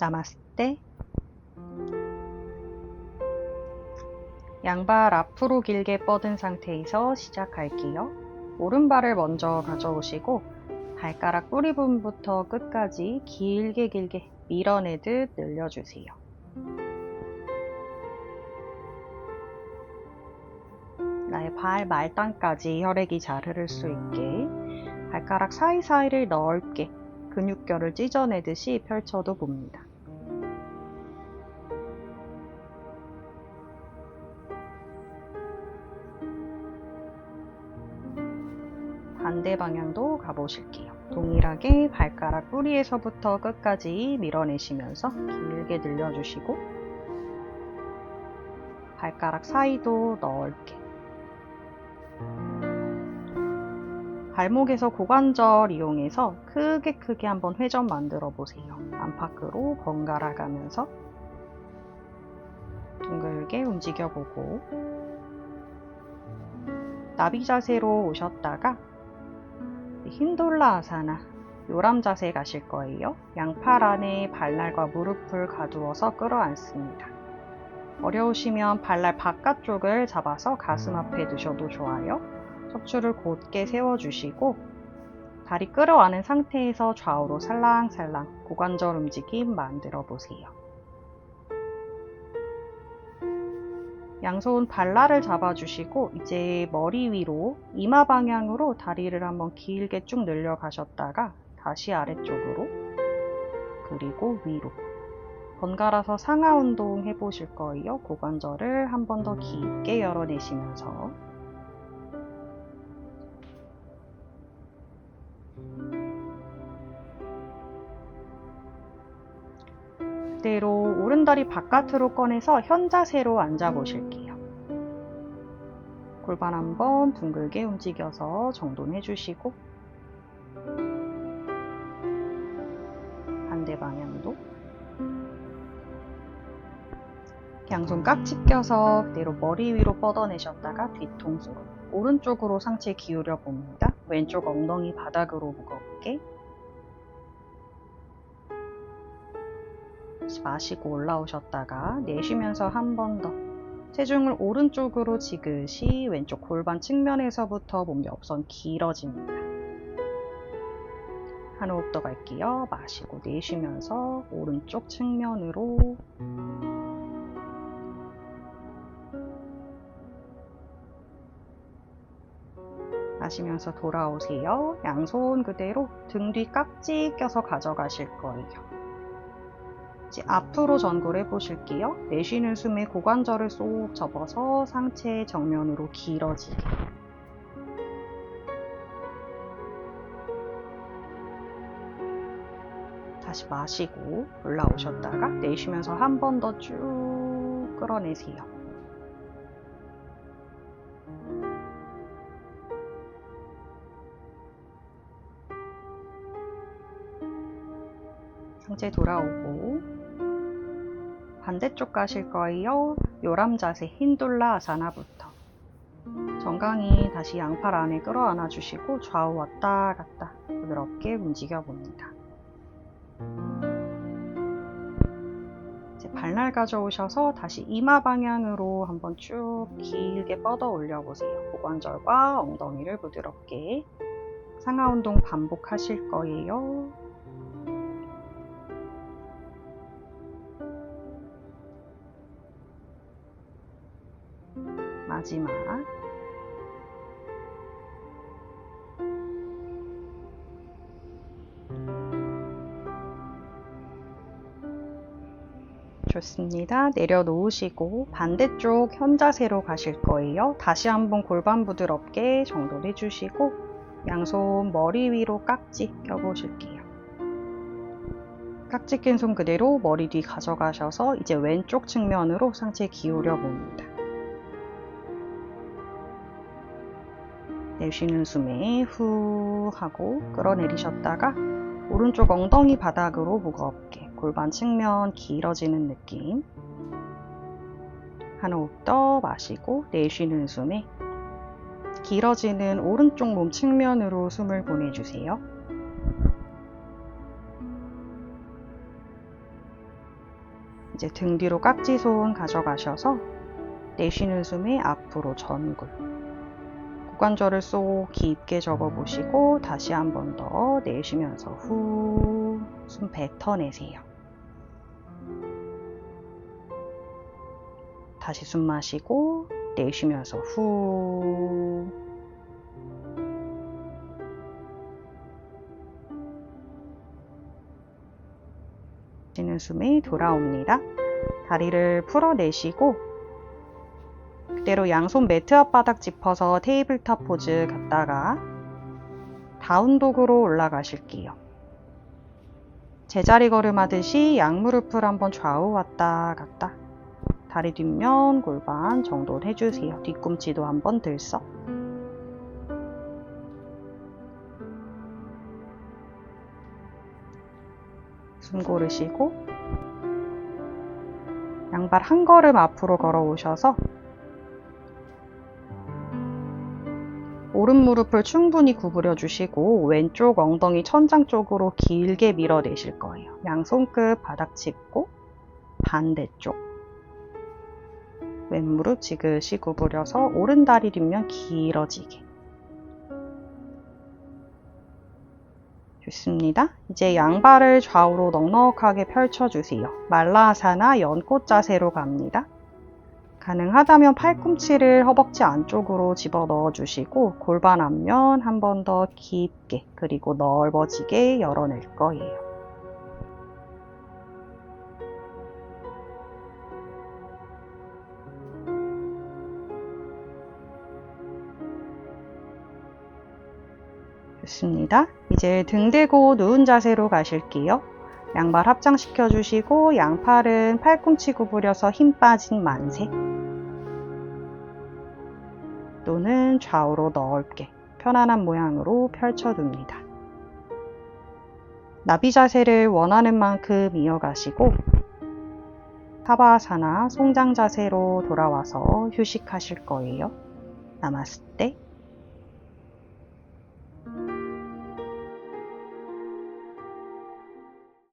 나마스테. 양발 앞으로 길게 뻗은 상태에서 시작할게요. 오른발을 먼저 가져오시고 발가락 뿌리 부분부터 끝까지 길게 길게 밀어내듯 늘려주세요. 나의 발 말단까지 혈액이 잘 흐를 수 있게 발가락 사이사이를 넓게 근육결을 찢어내듯이 펼쳐도 봅니다. 반대 방향도 가보실게요. 동일하게 발가락 뿌리에서부터 끝까지 밀어내시면서 길게 늘려주시고 발가락 사이도 넓게 발목에서 고관절 이용해서 크게 크게 한번 회전 만들어 보세요. 안팎으로 번갈아 가면서 둥글게 움직여 보고 나비 자세로 오셨다가 힌돌라 아사나 요람 자세 가실 거예요. 양팔 안에 발날과 무릎을 가두어서 끌어안습니다. 어려우시면 발날 바깥쪽을 잡아서 가슴 앞에 두셔도 좋아요. 척추를 곧게 세워주시고 다리 끌어안은 상태에서 좌우로 살랑살랑 고관절 움직임 만들어 보세요. 양손 발날을 잡아주시고 이제 머리 위로 이마 방향으로 다리를 한번 길게 쭉 늘려 가셨다가 다시 아래쪽으로 그리고 위로 번갈아서 상하 운동 해보실 거예요. 고관절을 한 번 더 깊게 열어내시면서 그대로 오른 다리 바깥으로 꺼내서 현자세로 앉아 보실게요. 골반 한번 둥글게 움직여서 정돈해 주시고 반대 방향도 양손 깍지 껴서 그대로 머리 위로 뻗어내셨다가 뒤통수로 오른쪽으로 상체 기울여 봅니다. 왼쪽 엉덩이 바닥으로 무겁게 마시고 올라오셨다가 내쉬면서 한 번 더 체중을 오른쪽으로 지그시 왼쪽 골반 측면에서부터 몸 옆선 길어집니다. 한 호흡 더 갈게요. 마시고 내쉬면서 오른쪽 측면으로 마시면서 돌아오세요. 양손 그대로 등 뒤 깍지 껴서 가져가실 거예요. 이제 앞으로 전굴 해 보실게요. 내쉬는 숨에 고관절을 쏙 접어서 상체 정면으로 길어지게. 다시 마시고 올라오셨다가 내쉬면서 한 번 더 쭉 끌어내세요. 상체 돌아오고 반대쪽 가실 거예요. 요람 자세 힌돌라 아사나부터 정강이 다시 양팔 안에 끌어안아 주시고 좌우 왔다 갔다 부드럽게 움직여 봅니다. 발날 가져오셔서 다시 이마 방향으로 한번 쭉 길게 뻗어 올려 보세요. 고관절과 엉덩이를 부드럽게 상하 운동 반복하실 거예요. 마지막 좋습니다. 내려놓으시고 반대쪽 현자세로 가실 거예요. 다시 한번 골반 부드럽게 정돈해 주시고 양손 머리 위로 깍지 껴보실게요. 깍지 낀 손 그대로 머리 뒤 가져가셔서 이제 왼쪽 측면으로 상체 기울여 봅니다. 내쉬는 숨에 후 하고 끌어내리셨다가 오른쪽 엉덩이 바닥으로 무겁게 골반 측면 길어지는 느낌 한 호흡 더 마시고 내쉬는 숨에 길어지는 오른쪽 몸 측면으로 숨을 보내주세요. 이제 등 뒤로 깍지 손 가져가셔서 내쉬는 숨에 앞으로 전굴. 고관절을 쏙 깊게 접어보시고 다시 한 번 더 내쉬면서 후 숨 뱉어내세요. 다시 숨 마시고 내쉬면서 후 쉬는 숨이 돌아옵니다. 다리를 풀어내시고 그대로 양손 매트 앞바닥 짚어서 테이블탑 포즈 갔다가 다운독으로 올라가실게요. 제자리 걸음 하듯이 양무릎을 한번 좌우 왔다 갔다 다리 뒷면 골반 정돈 해주세요. 뒤꿈치도 한번 들썩 숨 고르시고 양발 한 걸음 앞으로 걸어 오셔서 오른 무릎을 충분히 구부려 주시고 왼쪽 엉덩이 천장 쪽으로 길게 밀어내실 거예요. 양손끝 바닥 짚고 반대쪽 왼무릎 지그시 구부려서 오른 다리 뒷면 길어지게 좋습니다. 이제 양발을 좌우로 넉넉하게 펼쳐주세요. 말라아사나 연꽃 자세로 갑니다. 가능하다면 팔꿈치를 허벅지 안쪽으로 집어 넣어 주시고 골반 앞면 한 번 더 깊게 그리고 넓어지게 열어낼 거예요. 좋습니다. 이제 등 대고 누운 자세로 가실게요. 양발 합장시켜 주시고 양팔은 팔꿈치 구부려서 힘 빠진 만세 또는 좌우로 넓게 편안한 모양으로 펼쳐둡니다. 나비 자세를 원하는 만큼 이어가시고 사바아사나 송장 자세로 돌아와서 휴식하실 거예요. 나마스테